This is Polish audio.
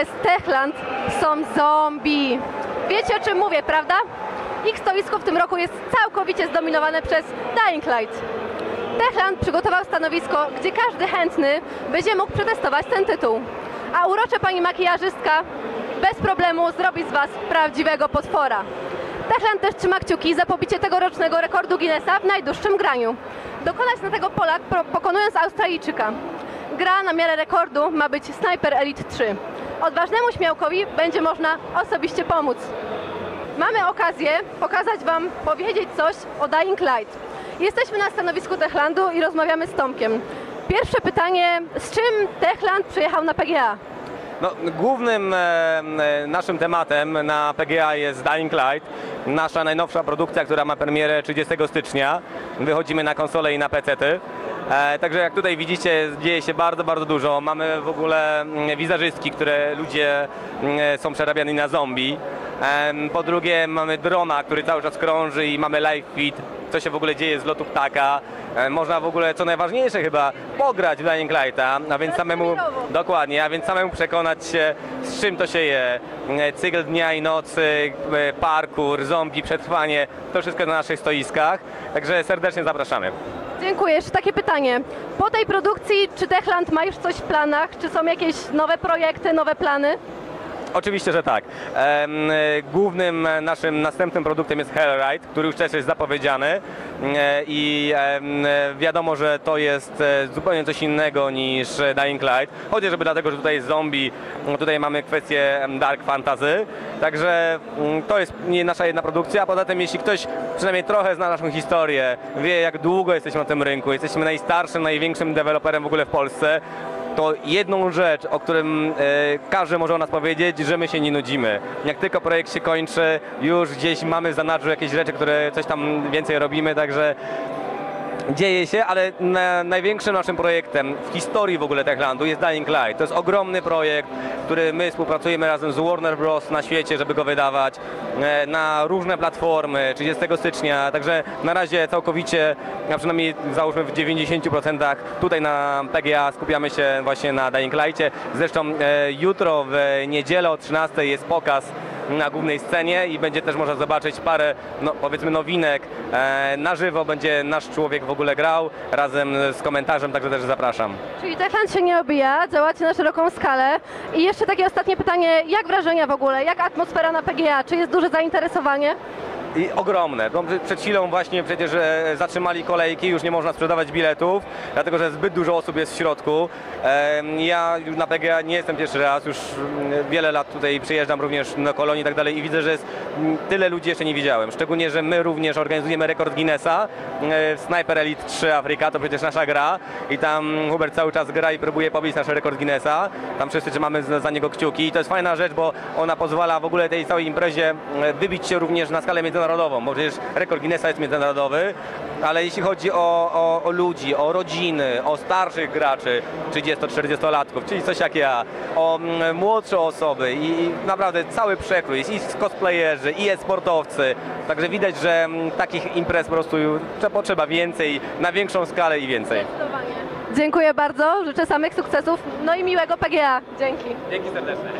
jest Techland, są zombie. Wiecie o czym mówię, prawda? Ich stoisko w tym roku jest całkowicie zdominowane przez Dying Light. Techland przygotował stanowisko, gdzie każdy chętny będzie mógł przetestować ten tytuł. A urocza pani makijażystka bez problemu zrobi z Was prawdziwego potwora. Techland też trzyma kciuki za pobicie tegorocznego rekordu Guinnessa w najdłuższym graniu. Dokonać na tego Polak pokonując Australijczyka. Gra na miarę rekordu ma być Sniper Elite 3. Odważnemu śmiałkowi będzie można osobiście pomóc. Mamy okazję pokazać Wam, powiedzieć coś o Dying Light. Jesteśmy na stanowisku Techlandu i rozmawiamy z Tomkiem. Pierwsze pytanie, z czym Techland przyjechał na PGA? No, głównym e, e, naszym tematem na PGA jest Dying Light, nasza najnowsza produkcja, która ma premierę 30 stycznia. Wychodzimy na konsole i na PC-ty. E, także jak tutaj widzicie, dzieje się bardzo, bardzo dużo. Mamy w ogóle mm, wizerzystki, które ludzie mm, są przerabiani na zombie. Po drugie mamy drona, który cały czas krąży i mamy live feed, co się w ogóle dzieje z lotu ptaka. E, Można w ogóle, co najważniejsze chyba, pograć w Dying Lighta, a więc samemu... Dokładnie, a więc samemu przekonać się, z czym to się je. E, Cykl dnia i nocy, e, parkour, zombie, przetrwanie, to wszystko na naszych stoiskach. Także serdecznie zapraszamy. Dziękuję. Jeszcze takie pytanie. Po tej produkcji, czy Techland ma już coś w planach? Czy są jakieś nowe projekty, nowe plany? Oczywiście, że tak. E, Głównym naszym następnym produktem jest Hellride, który już też jest zapowiedziany E, i e, wiadomo, że to jest zupełnie coś innego niż Dying Light, chociażby dlatego, że tutaj jest zombie, tutaj mamy kwestię dark fantasy, także mm, to jest nasza jedna produkcja, a poza tym jeśli ktoś przynajmniej trochę zna naszą historię, wie jak długo jesteśmy na tym rynku, jesteśmy najstarszym, największym deweloperem w ogóle w Polsce, to jedną rzecz, o którym e, każdy może o nas powiedzieć, że my się nie nudzimy. Jak tylko projekt się kończy, już gdzieś mamy w zanadrzu jakieś rzeczy, które coś tam więcej robimy, także dzieje się, ale na, największym naszym projektem w historii w ogóle Techlandu jest Dying Light. To jest ogromny projekt, który my współpracujemy razem z Warner Bros. na świecie, żeby go wydawać e, na różne platformy 30 stycznia, także na razie całkowicie, a przynajmniej załóżmy w 90% tutaj na PGA skupiamy się właśnie na Dying Lightie. Zresztą e, jutro w niedzielę o 13 jest pokaz na głównej scenie i będzie też można zobaczyć parę, no, powiedzmy, nowinek. E, na żywo będzie nasz człowiek w ogóle grał razem z komentarzem, także też zapraszam. Czyli Techland się nie obija, działacie na szeroką skalę. I jeszcze takie ostatnie pytanie, jak wrażenia w ogóle, jak atmosfera na PGA? Czy jest duże zainteresowanie? I ogromne. No, przed chwilą właśnie przecież e, zatrzymali kolejki, już nie można sprzedawać biletów, dlatego że zbyt dużo osób jest w środku. Ja już na PGA nie jestem pierwszy raz, już mm, wiele lat tutaj przyjeżdżam również na kolonii i tak dalej i widzę, że jest, mm, tyle ludzi jeszcze nie widziałem. Szczególnie, że my również organizujemy rekord Guinnessa. e, Sniper Elite 3 Afryka to przecież nasza gra i tam Hubert cały czas gra i próbuje pobić nasz rekord Guinnessa. Tam wszyscy trzymamy za za niego kciuki i to jest fajna rzecz, bo ona pozwala w ogóle tej całej imprezie e, wybić się również na skalę międzynarodową, bo przecież rekord Guinnessa jest międzynarodowy, ale jeśli chodzi o, o, o ludzi, o rodziny, o starszych graczy, 30-40-latków, czyli coś jak ja, o mm, młodsze osoby i, i naprawdę cały przekrój, jest i cosplayerzy, i e-sportowcy, także widać, że mm, takich imprez po prostu trze- potrzeba więcej, na większą skalę i więcej. Dziękuję bardzo, życzę samych sukcesów, no i miłego PGA. Dzięki. Dzięki serdeczne.